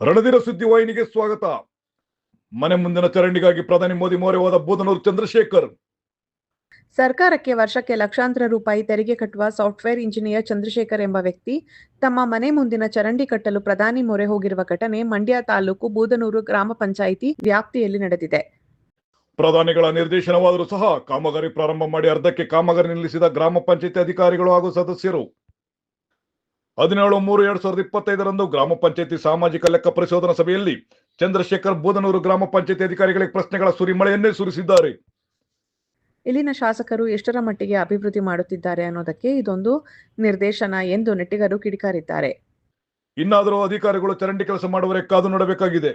ರಣಧೀರ ಸುದ್ದಿವಾಹಿನಿಗೆ ಸ್ವಾಗತ. ಮನೆ ಮುಂದಿನ ಚರಂಡಿಗಾಗಿ ಪ್ರಧಾನಿ ಮೋದಿ ಮೊರೆ ಹೋದ ಬೂದನೂರು ಚಂದ್ರಶೇಖರ್. ಸರ್ಕಾರಕ್ಕೆ ವರ್ಷಕ್ಕೆ ಲಕ್ಷಾಂತರ ರೂಪಾಯಿ ತೆರಿಗೆ ಕಟ್ಟುವ ಸಾಫ್ಟ್ವೇರ್ ಇಂಜಿನಿಯರ್ ಚಂದ್ರಶೇಖರ್ ಎಂಬ ವ್ಯಕ್ತಿ ತಮ್ಮ ಮನೆ ಮುಂದಿನ ಚರಂಡಿ ಕಟ್ಟಲು ಪ್ರಧಾನಿ ಮೊರೆ ಹೋಗಿರುವ ಘಟನೆ ಮಂಡ್ಯ ತಾಲೂಕು ಬೂದನೂರು ಗ್ರಾಮ ಪಂಚಾಯಿತಿ ವ್ಯಾಪ್ತಿಯಲ್ಲಿ ನಡೆದಿದೆ. ಪ್ರಧಾನಿಗಳ ನಿರ್ದೇಶನವಾದರೂ ಸಹ ಕಾಮಗಾರಿ ಪ್ರಾರಂಭ ಮಾಡಿ ಅರ್ಧಕ್ಕೆ ಕಾಮಗಾರಿ ನಿಲ್ಲಿಸಿದ ಗ್ರಾಮ ಪಂಚಾಯಿತಿ ಅಧಿಕಾರಿಗಳು ಹಾಗೂ ಸದಸ್ಯರು ಹದಿನೇಳು ಮೂರು ಎರಡ್ ಸಾವಿರದ ಇಪ್ಪತ್ತೈದರಂದು ಗ್ರಾಮ ಪಂಚಾಯತಿ ಸಾಮಾಜಿಕ ಲೆಕ್ಕ ಪರಿಶೋಧನಾ ಸಭೆಯಲ್ಲಿ ಚಂದ್ರಶೇಖರ್ ಬೋಧನೂರು ಗ್ರಾಮ ಪಂಚಾಯತಿ ಅಧಿಕಾರಿಗಳಿಗೆ ಪ್ರಶ್ನೆಗಳ ಸುರಿಮಳೆಯನ್ನೇ ಸುರಿಸಿದ್ದಾರೆ. ಇಲ್ಲಿನ ಶಾಸಕರು ಎಷ್ಟರ ಮಟ್ಟಿಗೆ ಅಭಿವೃದ್ಧಿ ಮಾಡುತ್ತಿದ್ದಾರೆ ಅನ್ನೋದಕ್ಕೆ ಇದೊಂದು ನಿರ್ದೇಶನ ಎಂದು ನೆಟ್ಟಿಗರು ಕಿಡಿಕಾರಿದ್ದಾರೆ. ಇನ್ನಾದರೂ ಅಧಿಕಾರಿಗಳು ಚರಂಡಿ ಕೆಲಸ ಮಾಡುವರೆ ಕಾದು ನೋಡಬೇಕಾಗಿದೆ.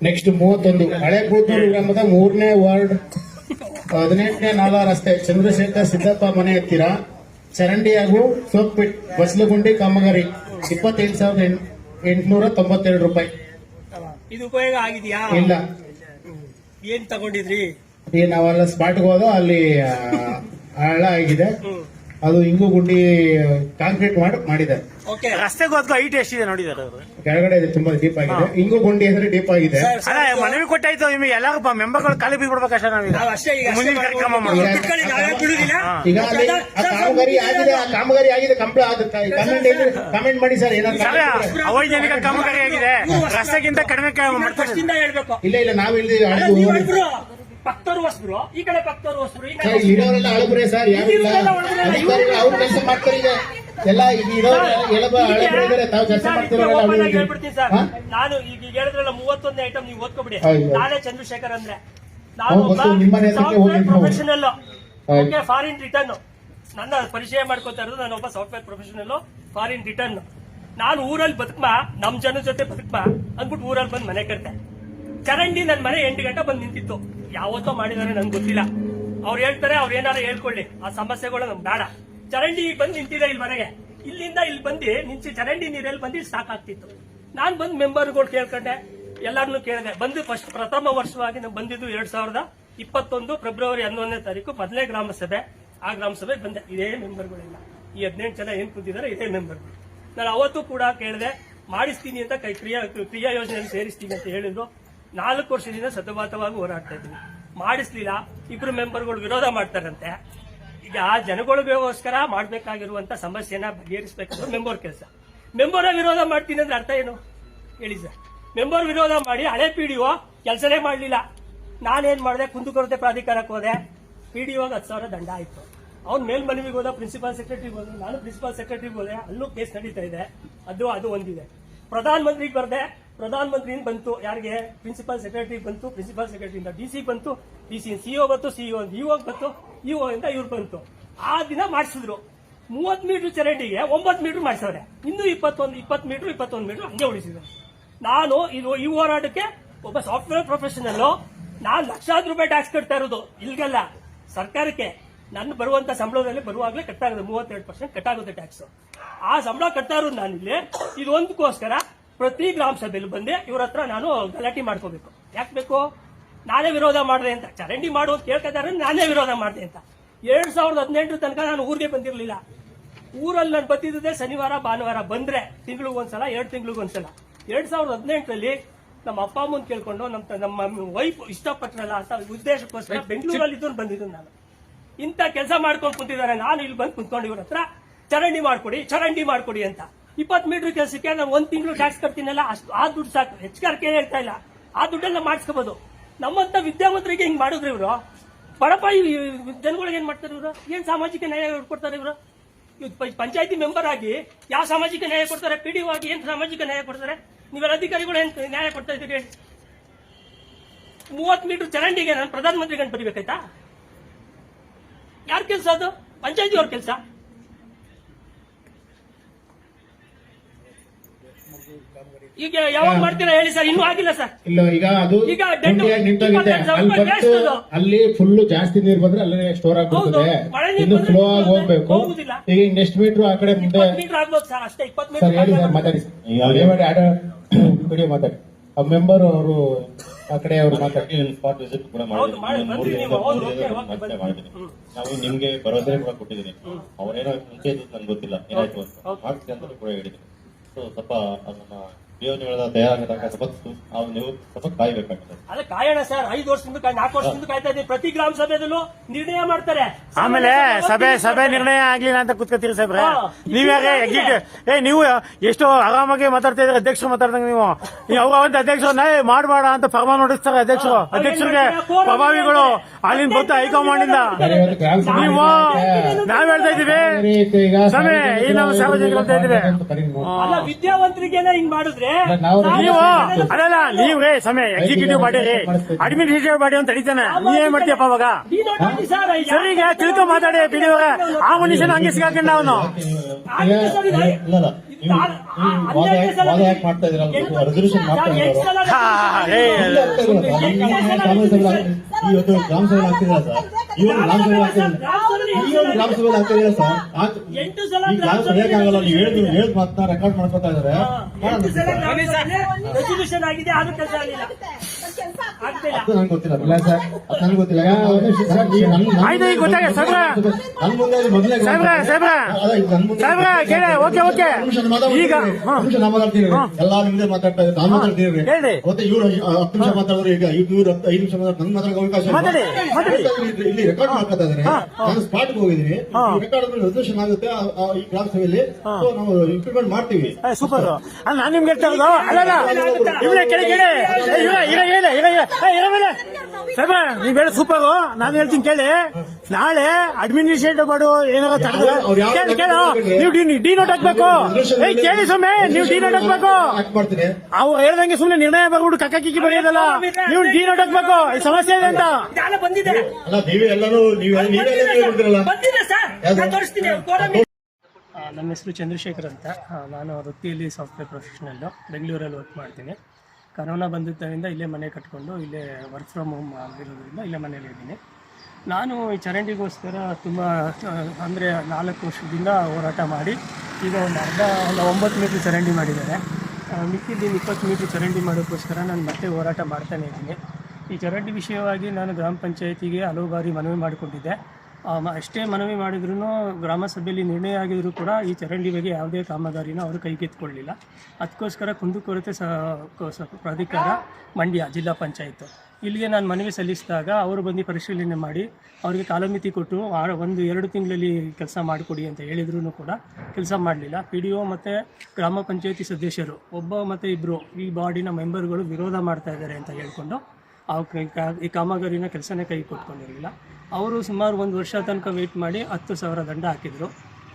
ನೆಕ್ಸ್ಟ್ ಮೂವತ್ತೊಂದು ಹಳೆ ಕೂತೂರು ಗ್ರಾಮದ ಮೂರನೇ ವಾರ್ಡ್ ಹದಿನೆಂಟನೇ ನಾಲಾ ರಸ್ತೆ ಚಂದ್ರಶೇಖರ್ ಸಿದ್ದಪ್ಪ ಮನೆ ಹತ್ತಿರ. ಚರಂಡಿ ಹಾಗೂ ಸೋಪ್ ಪಿಟ್ ಬಸ್ಲುಗುಂಡಿ ಕಾಮಗಾರಿ ಇಪ್ಪತ್ತೈದು ಸಾವಿರದ ಎಂಟುನೂರ ತೊಂಬತ್ತೆರಡು ರೂಪಾಯಿ. ಇದು ಉಪಯೋಗ ಆಗಿದೆಯಾ? ಇಲ್ಲ. ಏನ್ ತಗೊಂಡಿದ್ರಿ? ಈ ನಾವೆಲ್ಲ ಸ್ಪಾಟ್ಗೆ ಹೋದ ಅಲ್ಲಿ ಹಳ್ಳ ಆಗಿದೆ. ಅದು ಇಂಗು ಗುಂಡಿ ಕಾಂಕ್ರೀಟ್ ಮಾಡಿ ಮಾಡಿದ್ದಾರೆ. ಓಕೆ ರಸ್ತೆಗೂ ಅದಕ್ಕೂ ಹೈಟ್ ಎಷ್ಟಿದೆ ನೋಡಿದಾರೆ ಅವರು ಕೆಳಗಡೆ ಇದೆ ತುಂಬಾ ಡೀಪ್ ಆಗಿದೆ. ಇಂಗು ಗುಂಡಿ ಅಂದ್ರೆ ಡೀಪ್ ಆಗಿದೆ. ಅಲ್ಲ ಮನವಿ ಕೊಟ್ಟಾಯ್ತು ನಿಮಗೆ ಎಲ್ಲರೂ ಮೆಂಬರ್ಗಳು ಖಾಲಿ ಬಿಡ್ಬೇಕಷ್ಟೇ ನಾವೀಗ. ನಾವು ಅಷ್ಟೇ ಮುಂದಿನ ಕಾರ್ಯಕ್ರಮ ಈಗ ಅಲ್ಲಿ ಆ ಕಾಮಗಾರಿ ಆಗಿದೆ ಆ ಕಾಮಗಾರಿ ಆಗಿದೆ ಕಂಪ್ಲೀಟ್ ಕಮೆಂಟ್ ಕಮೆಂಟ್ ಮಾಡಿ ಸರ್ ಸರ್ ಏನಾದ್ರು ಅವೈಜ್ಞಾನಿಕ ಕಾಮಗಾರಿ ಆಗಿದೆ. ರಸ್ತೆಗಿಂತ ಕಡಿಮೆ ಇಲ್ಲ ಇಲ್ಲ ನಾವು ನೀವಿಬ್ರು ಪಕ್ತರು ಹೊಸ್ಬ್ರು ಈ ಕಡೆ ಪಕ್ತರು ಹೊಸ್ಬ್ರು ಈ ಕಡೆ ಸರ್ ಇರೋರೆಲ್ಲ ಹಳಬ್ರೆ ಸರ್ ಯಾರಿಲ್ಲ ಅಧಿಕಾರಿಗಳು ಅವ್ರ ಕೆಲಸ ಮಾಡ್ತಾರೆ ಈಗ. ಎಲ್ಲ ಈಗ ಇರೋರು ಎಳಬ ಹಳಬ್ರು ಇದಾರೆ ತಾವು ಕೆಲಸ ಮಾಡ್ತಿರೋರೆಲ್ಲ ಓಪನ್ ಆಗಿ ಹೇಳ್ಬಿಡ್ತೀನಿ ಸರ್. ಹಾ? ನಾನು ಈಗ ಈಗ ಹೇಳಿದ್ರಲ್ಲ ಮೂವತ್ತೊಂದೇ ಐಟಮ್ ನೀವು ಓದ್ಕೊಬಿಡಿ. ನಾನೇ ಚಂದ್ರಶೇಖರ್ ಅಂದ್ರೆ. ಹೌದು, ಗೊತ್ತು, ನಿಮ್ಮ ಮನೆ ಹತ್ರಕ್ಕೆ ಹೋಗಿ ನಾವು. ಪ್ರೊಫೆಷನಲ್. ಓಕೆ ಫಾರಿನ್ ರಿಟರ್ನ್ ನನ್ನ ಪರಿಚಯ ಮಾಡ್ಕೊತಾ ಇರೋದು ನಾನು ಒಬ್ಬ ಸಾಫ್ಟ್ವೇರ್ ಪ್ರೊಫೆಷನಲ್ ಫಾರಿನ್ ರಿಟರ್ನ್ ನಾನು ಊರಲ್ಲಿ ಬದುಕ್ಮಾ ನಮ್ ಜನ ಜೊತೆ ಬದುಕ್ಮಾ ಅಂದ್ಬಿಟ್ಟು ಊರಲ್ಲಿ ಬಂದು ಮನೆ ಕಟ್ತೆ ಚರಂಡಿ ನನ್ನ ಮನೆ ಎಂಟು ಗಂಟೆ ಬಂದು ನಿಂತಿತ್ತು. ಯಾವತ್ತೋ ಮಾಡಿದಾರೆ ನಂಗೆ ಗೊತ್ತಿಲ್ಲ. ಅವ್ರು ಹೇಳ್ತಾರೆ, ಅವ್ರು ಏನಾರ ಹೇಳ್ಕೊಳ್ಳಿ. ಆ ಸಮಸ್ಯೆಗಳು ನಮ್ಗೆ ಬೇಡ. ಚರಂಡಿ ಬಂದು ನಿಂತಿದೆ ಇಲ್ಲಿ ಮನೆಗೆ. ಇಲ್ಲಿಂದ ಇಲ್ಲಿ ಬಂದು ನಿಂತು ಚರಂಡಿ ನೀರಲ್ಲಿ ಬಂದು ಸಾಕಾಗ್ತಿತ್ತು. ನಾನ್ ಬಂದು ಮೆಂಬರ್ಗಳು ಕೇಳ್ಕೊಂಡೆ. ಎಲ್ಲಾರನ್ನೂ ಕೇಳಿದೆ. ಬಂದು ಫಸ್ಟ್ ಪ್ರಥಮ ವರ್ಷವಾಗಿ ನಾವು ಬಂದಿದ್ದು ಎರಡ್ ಸಾವಿರದ ಇಪ್ಪತ್ತೊಂದು ಫೆಬ್ರವರಿ ಹನ್ನೊಂದನೇ ತಾರೀಕು ಮೊದಲನೇ ಗ್ರಾಮ ಸಭೆ. ಆ ಗ್ರಾಮ ಸಭೆ ಬಂದೆ. ಇದೇ ಮೆಂಬರ್ಗಳಿಲ್ಲ ಈ ಹದಿನೆಂಟು ಜನ ಏನ್ ಕೂತಿದ್ದಾರೆ ಇದೇ ಮೆಂಬರ್ಗಳು. ನಾನು ಅವತ್ತು ಕೂಡ ಕೇಳಿದೆ, ಮಾಡಿಸ್ತೀನಿ ಅಂತ ಕೈ, ಕ್ರಿಯಾ ಕ್ರಿಯಾ ಯೋಜನೆಯಲ್ಲಿ ಸೇರಿಸ್ತೀನಿ ಅಂತ ಹೇಳಿದ್ರು. ನಾಲ್ಕು ವರ್ಷದಿಂದ ಸತತವಾಗಿ ಹೋರಾಡ್ತಾ ಇದ್ದೀನಿ ಮಾಡಿಸ್ಲಿಲ್ಲ, ಇಬ್ರು ಮೆಂಬರ್ಗಳು ವಿರೋಧ ಮಾಡ್ತಾರಂತೆ. ಈಗ ಆ ಜನಗಳಿಗೋಸ್ಕರ ಮಾಡಬೇಕಾಗಿರುವಂತ ಸಮಸ್ಯೆನ ಬಗೆಹರಿಸಬೇಕಾದ್ರೆ ಮೆಂಬರ್ ಕೆಲಸ. ಮೆಂಬರ್ ವಿರೋಧ ಮಾಡ್ತೀನಿ ಅಂದ್ರೆ ಅರ್ಥ ಏನು? ಹೇಳಿ ಸರ್. ಮೆಂಬರ್ ವಿರೋಧ ಮಾಡಿ ಹಳೆ ಪಿ ಡಿ ಕೆಲಸನೇ ಮಾಡಲಿಲ್ಲ. ನಾನೇನ್ ಮಾಡಿದೆ? ಕುಂದುಕೊರತೆ ಪ್ರಾಧಿಕಾರಕ್ಕೆ ಹೋದೆ. ಪಿ ಡಿ ಹತ್ತು ಸಾವಿರ ದಂಡ ಆಯ್ತು. ಅವ್ನ ಮೇಲ್ಮನವಿಗೆ ಹೋದ ಪ್ರಿನ್ಸಿಪಾಲ್ ಸೆಕ್ರೆಟರಿ ಹೋದ. ನಾನು ಪ್ರಿನ್ಸಿಪಾಲ್ ಸೆಕ್ರೆಟರಿ ಹೋದೆ. ಅಲ್ಲೂ ಕೇಸ್ ನಡೀತಾ ಇದೆ. ಅದು ಅದು ಒಂದಿದೆ. ಪ್ರಧಾನಮಂತ್ರಿಗೆ ಬರ್ದೆ. ಪ್ರಧಾನ ಮಂತ್ರಿ ಬಂತು, ಯಾರಿಗೆ? ಪ್ರಿನ್ಸಿಪಲ್ ಸೆಕ್ರೆಟರಿ ಬಂತು ಪ್ರಿನ್ಸಿಪಲ್ ಸೆಕ್ರೆಟರಿಯಿಂದ ಡಿ ಸಿ ಬಂತು ಡಿ ಸಿ ಸಿಒ ಬಂತು ಸಿಇಒ ಇಒ ಬಂತು ಇಒ ಇಂದ ಇವ್ರು ಬಂತು. ಆ ದಿನ ಮಾಡಿಸಿದ್ರು. ಮೂವತ್ ಮೀಟರ್ ಚರಂಡಿಗೆ ಒಂಬತ್ತು ಮೀಟರ್ ಮಾಡಿಸವ್ರೆ ಇನ್ನು ಇಪ್ಪತ್ತೊಂದು, ಇಪ್ಪತ್ತು ಮೀಟರ್, ಇಪ್ಪತ್ತೊಂದು ಮೀಟರ್ ಹಂಗೆ ಉಳಿಸಿದ್ರು. ನಾನು ಇದು ಈ ಹೋರಾಟಕ್ಕೆ ಒಬ್ಬ ಸಾಫ್ಟ್ವೇರ್ ಪ್ರೊಫೆಷನಲ್ ನಾನು ಲಕ್ಷಾಂತರ ರೂಪಾಯಿ ಟ್ಯಾಕ್ಸ್ ಕಟ್ತಾ ಇರೋದು. ಇಲ್ಗಲ್ಲ. ಸರ್ಕಾರಕ್ಕೆ ನನ್ನ ಬರುವಂತ ಸಂಬಳದಲ್ಲಿ ಬರುವಾಗಲೇ ಕಟ್ಟಾಗುತ್ತೆ ಮೂವತ್ತೆರಡು ಪರ್ಸೆಂಟ್ ಕಟ್ಟಾಗುತ್ತೆ ಟ್ಯಾಕ್ಸ್ ಆ ಸಂಬಳ ಕಟ್ತಾ ಇರೋದು ನಾನಿಲ್ಲಿ. ಇದೊಂದಕ್ಕೋಸ್ಕರ ಪ್ರತಿ ಗ್ರಾಮ ಸಭೆಯಲ್ಲಿ ಬಂದೆ ಇವ್ರ ಹತ್ರ ನಾನು ಗಲಾಟೆ ಮಾಡ್ಕೋಬೇಕು. ಯಾಕೆ ಬೇಕು? ನಾನೇ ವಿರೋಧ ಮಾಡಿದೆ ಅಂತ. ಚರಂಡಿ ಮಾಡು ಅಂತ ಕೇಳ್ಕೊತಾರೆ ನಾನೇ ವಿರೋಧ ಮಾಡಿದೆ ಅಂತ. ಎರಡ್ ಸಾವಿರದ ಹದಿನೆಂಟರ ತನಕ ನಾನು ಊರಿಗೆ ಬಂದಿರಲಿಲ್ಲ. ಊರಲ್ಲಿ ನಾನು ಬಂದಿದ್ದೆ ಶನಿವಾರ ಭಾನುವಾರ. ಬಂದ್ರೆ ತಿಂಗಳಿಗೆ ಒಂದ್ಸಲ ಎರಡು ತಿಂಗಳಿಗೆ ಒಂದ್ಸಲ. ಎರಡ್ ಸಾವಿರದ ಹದಿನೆಂಟರಲ್ಲಿ ನಮ್ಮ ಅಪ್ಪ ಅಮ್ಮನ್ ಕೇಳ್ಕೊಂಡು ನಮ್ಮ ನಮ್ಮ ವೈಫ್ ಇಷ್ಟಪಟ್ಟರಲ್ಲ ಅಂತ ಉದ್ದೇಶಕ್ಕೋಸ್ಕರ ಬೆಂಗಳೂರಲ್ಲಿ ಇದ್ದು ಬಂದಿದ್ದು ನಾನು. ಇಂಥ ಕೆಲಸ ಮಾಡ್ಕೊಂಡು ಕುಂತಿದ್ದಾರೆ. ನಾನು ಇಲ್ಲಿ ಬಂದು ಕುಂತ್ಕೊಂಡು ಇವ್ರ ಹತ್ರ ಚರಂಡಿ ಮಾಡ್ಕೊಡಿ ಚರಂಡಿ ಮಾಡ್ಕೊಡಿ ಅಂತ. ಇಪ್ಪತ್ತು ಮೀಟರ್ ಕೆಲಸಕ್ಕೆ ನಾನು ಒಂದ್ ತಿಂಗಳು ಟ್ಯಾಕ್ಸ್ ಕಟ್ತೀನಲ್ಲ, ಅಷ್ಟು ಆ ದುಡ್ಡು ಸಾಕು. ಹೆಚ್ಚಿಗೆ ಹೇಳ್ತಾ ಇಲ್ಲ. ಆ ದುಡ್ಡೆಲ್ಲ ಮಾಡಿಸ್ಕೋಬಹುದು ನಮ್ಮಂತ ವಿದ್ಯಾವಂತರಿಗೆ ಹಿಂಗ್ ಮಾಡಿದ್ರು ಇವರು? ಬಡಪಾಯಿ ಜನಗಳಿಗೆ ಏನ್ ಮಾಡ್ತಾರೆ ಇವರು? ಏನ್ ಸಾಮಾಜಿಕ ನ್ಯಾಯ ಕೊಡ್ತಾರೆ ಇವರು? ಪಂಚಾಯತಿ ಮೆಂಬರ್ ಆಗಿ ಯಾವ ಸಾಮಾಜಿಕ ನ್ಯಾಯ ಕೊಡ್ತಾರೆ? ಪಿ ಡಿ ಆಗಿ ಏನ್ ಸಾಮಾಜಿಕ ನ್ಯಾಯ ಕೊಡ್ತಾರೆ? ನೀವೆಲ್ಲ ಅಧಿಕಾರಿಗಳು ಏನ್ ನ್ಯಾಯ ಕೊಡ್ತಾ ಇದ್ದೀರಿ? ಮೂವತ್ ಮೀಟರ್ ಚರಂಡಿಗೆ ನಾನು ಪ್ರಧಾನಮಂತ್ರಿ ಗಂಟು ಬರಿಬೇಕಾಯ್ತಾ? ಯಾರ ಕೆಲಸ ಅದು? ಪಂಚಾಯತಿ ಅವ್ರ ಕೆಲಸ? ಈಗ ಯಾವಾಗ ಮಾಡ್ತೀರಾ ಹೇಳಿ ಸರ್? ಇನ್ನೂ ಆಗಿಲ್ಲ ಸರ್. ಇಲ್ಲ ಈಗ ಅದು ಈಗ ಡೆಡ್ ಗುಂಡಿಯಾಗಿ ನಿಂತೋಗಿದೆ. ಅಲ್ಲಿ ಬಂತು. ಅಲ್ಲಿ ಫುಲ್ ಜಾಸ್ತಿ ನೀರು ಬಂದ್ರೆ ಅಲ್ಲೇ ಸ್ಟೋರ್ ಆಗ್ಬಿಡ್ತದೆ ಹೌದು. ಮಳೆ ನೀರು ಇನ್ನು ಫ್ಲೋ ಆಗಿ ಹೋಗ್ಬೇಕು. ಹೋಗುದಿಲ್ಲ. ಈಗ ನೆಕ್ಸ್ಟ್ ಮೀಟರ್ ಆ ಕಡೆ ಮುಂದೆ ಇಪ್ಪತ್ತು ಮೀಟರ್ ಆಗ್ಬೋದು ಸರ್. ಅಷ್ಟೇ ಇಪ್ಪತ್ತು ಸರ್ ಹೇಳಿ ಸರ್ ಮೀಟರ್ ಮಾತಾಡಿ ಸರ್. ಮಾಡಿ ಆಡ ವಿಡಿಯೋ ಮಾತಾಡಿ. ಆ ಮೆಂಬರ್ ಅವರು ಆ ಕಡೆ ಅವರು ಮಾತಾಡಿ. ಸ್ಪಾಟ್ ವಿಸಿಟ್ ಕೂಡ ಹೌದು, ಮಾಡಿ, ಮಾಡಿದ್ದೀನಿ ಬಂದ್ರಿ ಮೂರು ನೀವು. ಹೌದು, ದಿವಸ ಓಕೆ, ಮೂರು ಓಕೆ, ದಿವಸ ಮತ್ತೆ ನಾವು ನಿಮ್ಗೆ ಬರೋದ್ರೆ ಕೂಡ ಕೊಟ್ಟಿದ್ದೀನಿ ಅವ್ರೇನೋ ಮುಂಚೆ ಇದ್ದು ನನ್ಗೆ ಗೊತ್ತಿಲ್ಲ. ಏನಾಯ್ತು ಅಂತ. ಮಾಡ್ತೀನಿ ಅಂತ ಕೂಡ ಹೇಳಿದ್ದೀನಿ ಸೊ ಸ್ವಲ್ಪ ಅದನ್ನ ತಯಾರಾಗತಕ್ಕ ಸ್ವಲ್ಪ ನಾವು ನೀವು ಸ್ವಲ್ಪ ಕಾಯ್ಬೇಕಾಗ್ತದೆ. ಅಲ್ಲ ಕಾಯೋಣ ಸರ್. ಐದು ವರ್ಷದಿಂದ ಕಾಯ್- ನಾಲ್ಕು ವರ್ಷದಿಂದ ಕಾಯ್ತಾ ಇದ್ದೀವಿ ಪ್ರತಿ ಗ್ರಾಮ ಸಭೆದಲ್ಲೂ ನಿರ್ಣಯ ಮಾಡ್ತಾರೆ. ಆಮೇಲೆ ಸಭೆ ಸಭೆ ನಿರ್ಣಯ ಆಗ್ಲಿಲ್ಲ ಅಂತ ಕುತ್ಕೋತೀರಿ ಸಾಹೇಬ್ರೆ. ನೀವ್ಯಾಕೆ ಎಕ್ಸಿಟ್ ಏ ನೀವು ಎಷ್ಟು ಆರಾಮಾಗಿ ಮಾತಾಡ್ತಾ ಇದ್ರೆ ಅಧ್ಯಕ್ಷರು ಮಾತಾಡ್ದಂಗೆ ನೀವು. ನೀವು ಅವ್ರ ಒಂದು ಅಧ್ಯಕ್ಷರು ನಾ ಮಾಡಬೇಡ ಅಂತ ಫರ್ಮಾನ್ ನೋಡಿಸ್ತಾರೆ ಅಧ್ಯಕ್ಷರು. ಅಧ್ಯಕ್ಷರಿಗೆ ಪ್ರಭಾವಿಗಳು ಅಲ್ಲಿಂದ ಬರ್ತಾ ಹೈಕಮಾಂಡ್ ಇಂದ ನೀವು ನಾವ್ ಹೇಳ್ತಾ ಇದೀವಿ ಸಭೆ ಈ ನಾವು ಸಾರ್ವಜನಿಕರು ಹೇಳ್ತಾ ಇದ್ದೀವಿ. ಅಲ್ಲ ವಿದ್ಯಾವಂತರಿಗೇನ ಹಿಂಗ್ ಮಾಡಿದ್ರೆ? ನಾವು ನೀವು ಅಲ್ಲಲ್ಲ ನೀವ್ ರೇ ಸಮಯ ಎಕ್ಸಿಕ್ಯೂಟಿವ್ ಬಾಡಿ ರೀ ಅಡ್ಮಿನಿಸ್ಟ್ರೇಟಿವ್ ಬಾಡಿ ಅಂತ ನಡೀತಾನೆ ಏನ್ ಮಾಡ್ತೀಯಪ್ಪ ಅವಾಗ? ಸರಿಗೆ ತಿಳ್ಕೊ ಮಾತಾಡಿ ಬಿಡಿ ಆ ಮನುಷ್ಯನ ಹಂಗೆ ಸಿಗಾಕಂಡ ಅವನು. ಮಾಡ್ತಾ ಇದ್ದೀರಾ ರೆಸಲ್ಯೂಷನ್ ಮಾಡ್ತಾ ಇವತ್ತು ಗ್ರಾಮ ಸಭೆ ಸರ್ ಇವನು ಗ್ರಾಮ ಸಭೆ ಒಂದು ಗ್ರಾಮ ಸಭೆ ಆಗ್ತಿಲ್ಲ ಸರ್ ಸಭೆ ಆಗಲ್ಲ ನೀವು ಹೇಳಿದ್ ನೀವು ಹೇಳಿದ ಮಾತನ್ನ ರೆಕಾರ್ಡ್ ಮಾಡ್ಕೊತಾ ಇದಾರೆ ರೆಸಲ್ಯೂಷನ್ ಆಗಿದೆ ಆದ್ರೂ ಕೆಲಸ ಆಗಿಲ್ಲ ಆಗ್ತಿಲ್ಲ ಅದು ನಂಗೆ ಗೊತ್ತಿಲ್ಲ ವಿಳಾಸ ಸರ್ ಅದು ನಂಗೆ ಗೊತ್ತಿಲ್ಲ ಆಯ್ತು, ಈಗ ಗೊತ್ತಾಗ ಸಾಹೇಬ್ರೆ. ನನ್ ಮುಂದೆ ಮೊದಲೇ ಸಾಹೇಬ್ರೆ. ಸಾಹೇಬ್ರೆ. ಅಲ್ಲ, ಸಾಹೇಬ್ರೆ, ಕೇಳಿ, ಓಕೆ, ಓಕೆ. ಈಗ. ನಿಮಿಷ ನಾ ಮಾತಾಡ್ತೀನಿ. ಎಲ್ಲಾ ನಿಮ್ದೇ ಮಾತಾಡ್ತಾ ಇದ್ದಾರೆ ನಾನು ಮಾತಾಡ್ತೀನಿ. ಹೇಳಿ. ಮತ್ತೆ ಇವ್ರು ಹತ್ತು ನಿಮಿಷ ಮಾತಾಡಿದ್ರೆ ಈಗ ಇವ್ರು ಐದು ನಿಮಿಷ ಮಾತಾಡ್ ನನ್ ಮಾತಾಡೋ ಅವಕಾಶ ಇಲ್ಲ. ಮಾತಾಡಿ. ಇಲ್ಲಿ- ರೆಕಾರ್ಡ್ ಮಾಡ್ಕೊತಾ ಇದ್ದಾರೆ. ನಾನು ಸ್ಪಾಟ್ ಹೋಗಿದ್ದೀನಿ. ರೆಕಾರ್ಡ್ ರೆಸಲ್ಯೂಷನ್ ಆಗುತ್ತೆ ಈ ಗ್ರಾಮ ಸಭೆಯಲ್ಲಿ ನಾವು ಇಂಪ್ಲಿಮೆಂಟ್ ಮಾಡ್ತೀವಿ. ಸೂಪರ್ ನಾನು ನಿಮ್ಗೆ ಹೇಳ್ತಾ ಇರೋದು ಅಲ್ಲಲ್ಲ ಇವ್ರೆ ಕೇಳಿ ಕೇಳಿ. ಏ, ಇವ್ರೆ ಇರ ಇರ. ಇರ ಮೇಲೆ ನೀವ್ ಹೇಳಿ ಸೂಪರ್ ನಾನು ಹೇಳ್ತೀನಿ ಕೇಳಿ. ನಾಳೆ ಅಡ್ಮಿನಿಸ್ಟ್ರೇಟಿವ್ ಮಾಡು ಏನಾರ ತಡೆದ್ರೆ ಅವ್ರು ಕೇಳಿ ಕೇಳು. ನೀವು ಡಿ ಡಿ ನೋಟ್ ಹಾಕ್ಬೇಕು. ಏ ಕೇಳಿ ಸೊಮ್ಮೆ ನೀವು ಡಿ ನೋಟ್ ಹಾಕ್ಬೇಕು. ಅವು ಹೇಳ್ದಂಗೆ ಸುಮ್ಮನೆ ನಿರ್ಣಯ ಬರ್ಬಿಟ್ಟು ಕಕ್ಕ ಕಿಕ್ಕಿ ಬರೆಯೋದಲ್ಲ. ನೀವು ಡಿ ನೋಟ್ ಹಾಕ್ಬೇಕು. ಈ ಸಮಸ್ಯೆ ಇದೆ ಅಂತ. ನನ್ನ ಬಂದಿದೆ. ಅಲ್ಲ ನೀವೇ ಎಲ್ಲರೂ ನೀವೇ ನೀವೇ ಹೇಳ್ತಿರಲ್ಲ ಬಂದಿದೆ ಸರ್. ನಾನು ತೋರಿಸ್ತೀನಿ. ನಮ್ಮ ಹೆಸರು ಚಂದ್ರಶೇಖರ್ ಅಂತ. ನಾನು ವೃತ್ತಿಯಲ್ಲಿ ಸಾಫ್ಟ್ವೇರ್ ಪ್ರೊಫೆಷನಲ್ಲು ಬೆಂಗಳೂರಲ್ಲಿ ವರ್ಕ್ ಮಾಡ್ತೀನಿ. ಕರೋನಾ ಬಂದಿದ್ದರಿಂದ ಇಲ್ಲೇ ಮನೆ ಕಟ್ಕೊಂಡು ಇಲ್ಲೇ ವರ್ಕ್ ಫ್ರಮ್ ಹೋಮ್ ಆಗಿರೋದ್ರಿಂದ ಇಲ್ಲೇ ಮನೇಲಿ ಇದ್ದೀನಿ. ನಾನು ಈ ಚರಂಡಿಗೋಸ್ಕರ ತುಂಬ ಅಂದರೆ ನಾಲ್ಕು ವರ್ಷದಿಂದ ಹೋರಾಟ ಮಾಡಿ ಈಗ ಒಂದು ಅರ್ಧ ಒಂದು ಒಂಬತ್ತು ಮೀಟ್ರ್ ಚರಂಡಿ ಮಾಡಿದ್ದಾರೆ. ಮಿಕ್ಕಿದ್ದೀನಿ ಮಿಕ್ಕಿದ್ದು ಇಪ್ಪತ್ತು ಮೀಟ್ರ್ ಚರಂಡಿ ಮಾಡೋಕ್ಕೋಸ್ಕರ ನಾನು ಮತ್ತೆ ಹೋರಾಟ ಮಾಡ್ತಾನೇ ಇದ್ದೀನಿ. ಈ ಚರಂಡಿ ವಿಷಯವಾಗಿ ನಾನು ಗ್ರಾಮ ಪಂಚಾಯತಿಗೆ ಹಲವು ಬಾರಿ ಮನವಿ ಮಾಡಿಕೊಂಡಿದ್ದೆ. ಅಷ್ಟೇ ಮನವಿ ಮಾಡಿದ್ರೂ ಗ್ರಾಮ ಸಭೆಯಲ್ಲಿ ನಿರ್ಣಯ ಆಗಿದ್ರು ಕೂಡ ಈ ಚರಂಡಿ ಬಗ್ಗೆ ಯಾವುದೇ ಕಾಮಗಾರಿನ ಅವರು ಕೈಗೆತ್ತಿಕೊಳ್ಳಲಿಲ್ಲ ಅದಕ್ಕೋಸ್ಕರ ಕುಂದುಕೊರತೆ ಸ ಕ- ಸ- ಪ್ರಾಧಿಕಾರ ಮಂಡ್ಯ, ಜಿಲ್ಲಾ ಪಂಚಾಯತ್ ಇಲ್ಲಿಗೆ ನಾನು ಮನವಿ ಸಲ್ಲಿಸಿದಾಗ ಅವರು ಬಂದು ಪರಿಶೀಲನೆ ಮಾಡಿ, ಅವರಿಗೆ ಕಾಲಮಿತಿ ಕೊಟ್ಟು ಒಂದು, ಎರಡು ತಿಂಗಳಲ್ಲಿ ಕೆಲಸ ಮಾಡಿಕೊಡಿ ಅಂತ ಹೇಳಿದ್ರು ಕೂಡ ಕೆಲಸ ಮಾಡಲಿಲ್ಲ. ಪಿ ಡಿ ಒ ಮತ್ತು ಗ್ರಾಮ ಪಂಚಾಯತಿ ಸದಸ್ಯರು, ಒಬ್ಬ ಮತ್ತು ಇಬ್ಬರು ಈ ಬಾಡಿನ ಮೆಂಬರ್ಗಳು ವಿರೋಧ ಮಾಡ್ತಾ ಇದ್ದಾರೆ ಅಂತ ಹೇಳ್ಕೊಂಡು ಆ ಈ ಕಾಮಗಾರಿನ ಕೆಲಸನೇ ಕೈ ಕೊಟ್ಕೊಂಡಿರಲಿಲ್ಲ. ಅವರು ಸುಮಾರು ಒಂದು ವರ್ಷ ತನಕ ವೆಯ್ಟ್ ಮಾಡಿ ಹತ್ತು ಸಾವಿರ ದಂಡ ಹಾಕಿದರು.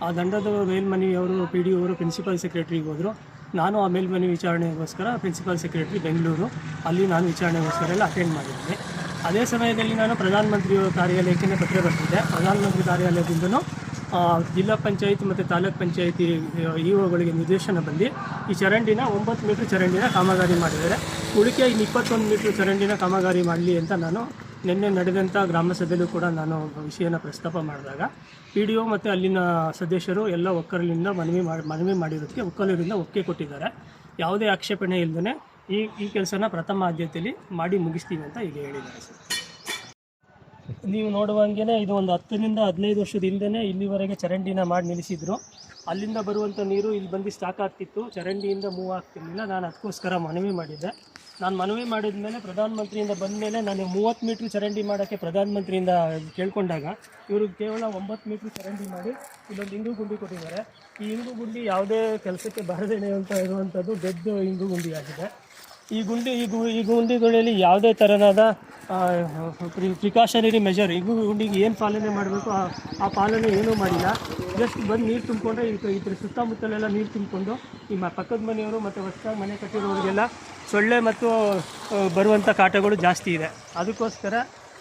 ಆ ದಂಡದ ಮೇಲ್ಮನವಿ ಅವರು ಪಿ ಡಿ ಅವರು ಪ್ರಿನ್ಸಿಪಲ್ ಸೆಕ್ರೆಟ್ರಿಗೆ ಹೋದರು. ನಾನು ಆ ಮೇಲ್ಮನವಿ ವಿಚಾರಣೆಗೋಸ್ಕರ ಪ್ರಿನ್ಸಿಪಲ್ ಸೆಕ್ರೆಟ್ರಿ ಬೆಂಗಳೂರು ಅಲ್ಲಿ ನಾನು ವಿಚಾರಣೆಗೋಸ್ಕರ ಎಲ್ಲ ಅಟೆಂಡ್ ಮಾಡಿದ್ದೀನಿ. ಅದೇ ಸಮಯದಲ್ಲಿ ನಾನು ಪ್ರಧಾನಮಂತ್ರಿ ಕಾರ್ಯಾಲಯಕ್ಕೆ ಪತ್ರ ಬರ್ತಿದ್ದೆ ಪ್ರಧಾನಮಂತ್ರಿ ಕಾರ್ಯಾಲಯದಿಂದಲೂ ಜಿಲ್ಲಾ ಪಂಚಾಯತ್ ಮತ್ತು ತಾಲೂಕ್ ಪಂಚಾಯತಿ ಇಒಗಳಿಗೆ ಒಗಳಿಗೆ ನಿರ್ದೇಶನ ಬಂದು ಈ ಚರಂಡಿನ ಒಂಬತ್ತು ಮೀಟ್ರ್ ಚರಂಡಿನ ಕಾಮಗಾರಿ ಮಾಡಿದ್ದಾರೆ. ಉಳಿಕೆ ಇನ್ನು ಇಪ್ಪತ್ತೊಂದು ಮೀಟ್ರ್ ಚರಂಡಿನ ಕಾಮಗಾರಿ ಮಾಡಲಿ ಅಂತ ನಾನು ನಿನ್ನೆ ನಡೆದಂಥ ಗ್ರಾಮ ಸಭೆಯಲ್ಲೂ ಕೂಡ ನಾನು ವಿಷಯನ ಪ್ರಸ್ತಾಪ ಮಾಡಿದಾಗ ಪಿ ಡಿ ಒ ಮತ್ತು ಅಲ್ಲಿನ ಸದಸ್ಯರು ಎಲ್ಲ ಒಕ್ಕಲಿನಿಂದ ಮನವಿ ಮಾಡಿ, ಮನವಿ ಮಾಡಿರೋದಕ್ಕೆ ಒಕ್ಕಲರಿಂದ ಒಕ್ಕೆ ಕೊಟ್ಟಿದ್ದಾರೆ. ಯಾವುದೇ ಆಕ್ಷೇಪಣೆ ಇಲ್ಲದೇ ಈ ಈ ಕೆಲಸನ ಪ್ರಥಮ ಆದ್ಯತೆಯಲ್ಲಿ ಮಾಡಿ ಮುಗಿಸ್ತೀವಿ ಅಂತ ಈಗ ಹೇಳಿದ್ದಾರೆ ಸರ್. ನೀವು ನೋಡುವಂಗೆ ಇದು ಒಂದು ಹತ್ತರಿಂದ ಹದಿನೈದು ವರ್ಷದ ಹಿಂದೆನೇ ಇಲ್ಲಿವರೆಗೆ ಚರಂಡಿನ ಮಾಡಿ ನಿಲ್ಲಿಸಿದ್ರು. ಅಲ್ಲಿಂದ ಬರುವಂಥ ನೀರು ಇಲ್ಲಿ ಬಂದು ಸ್ಟಾಕ್ ಆಗ್ತಿತ್ತು. ಚರಂಡಿಯಿಂದ ಮೂವ್ ಆಗ್ತಿರಲಿಲ್ಲ. ನಾನು ಅದಕ್ಕೋಸ್ಕರ ಮನವಿ ಮಾಡಿದ್ದೆ. ನಾನು ಮನವಿ ಮಾಡಿದ ಮೇಲೆ ಪ್ರಧಾನಮಂತ್ರಿಯಿಂದ ಬಂದ ಮೇಲೆ ನಾನು ಮೂವತ್ತು ಮೀಟ್ರ್ ಚರಂಡಿ ಮಾಡೋಕ್ಕೆ ಪ್ರಧಾನಮಂತ್ರಿಯಿಂದ ಕೇಳ್ಕೊಂಡಾಗ ಇವರು ಕೇವಲ ಒಂಬತ್ತು ಮೀಟ್ರ್ ಚರಂಡಿ ಮಾಡಿ ಇಲ್ಲೊಂದು ಇಂಗು ಗುಂಡಿ ಕೊಟ್ಟಿದ್ದಾರೆ. ಈ ಇಂಗು ಗುಂಡಿ ಯಾವುದೇ ಕೆಲಸಕ್ಕೆ ಬಾರದೇನೆ ಅಂತ ಇರುವಂಥದ್ದು ದೊಡ್ಡ ಇಂಗು ಗುಂಡಿ ಆಗಿದೆ ಈ ಗುಂಡಿ ಈ ಗು ಈ ಗುಂಡಿಗಳಲ್ಲಿ ಯಾವುದೇ ಥರನಾದ ಪ್ರಿಕಾಷನರಿ ಮೆಜರ್ ಈ ಗುಂಡಿಗೆ ಏನು ಪಾಲನೆ ಮಾಡಬೇಕು ಆ ಪಾಲನೆ ಏನೂ ಮಾಡಿಲ್ಲ. ಜಸ್ಟ್ ಬಂದು ನೀರು ತುಂಬಿಕೊಂಡ್ರೆ ಈ ಇದ್ರ ಸುತ್ತಮುತ್ತಲೆಲ್ಲ ನೀರು ತುಂಬಿಕೊಂಡು ಈ ಪಕ್ಕದ ಮನೆಯವರು ಮತ್ತು ಹೊಸದಾಗಿ ಮನೆ ಕಟ್ಟಿರೋರಿಗೆಲ್ಲ ಸೊಳ್ಳೆ ಮತ್ತು ಆ, ಬರುವಂಥ ಕಾಟಗಳು ಜಾಸ್ತಿ ಇದೆ. ಅದಕ್ಕೋಸ್ಕರ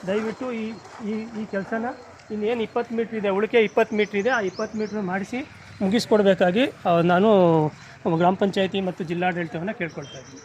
ದಯವಿಟ್ಟು ಈ ಈ ಈ ಕೆಲಸನ ಇನ್ನೇನು ಇಪ್ಪತ್ತು ಮೀಟ್ರ್ ಇದೆ ಉಳಿಕೆ ಇಪ್ಪತ್ತು ಮೀಟ್ರ್ ಇದೆ ಆ ಇಪ್ಪತ್ತು ಮೀಟ್ರ್ ಮಾಡಿಸಿ ಮುಗಿಸ್ಕೊಡ್ಬೇಕಾಗಿ ನಾನು ಗ್ರಾಮ ಪಂಚಾಯತಿ ಮತ್ತು ಜಿಲ್ಲಾಡಳಿತವನ್ನು ಕೇಳ್ಕೊಳ್ತಾ ಇದ್ದೀನಿ.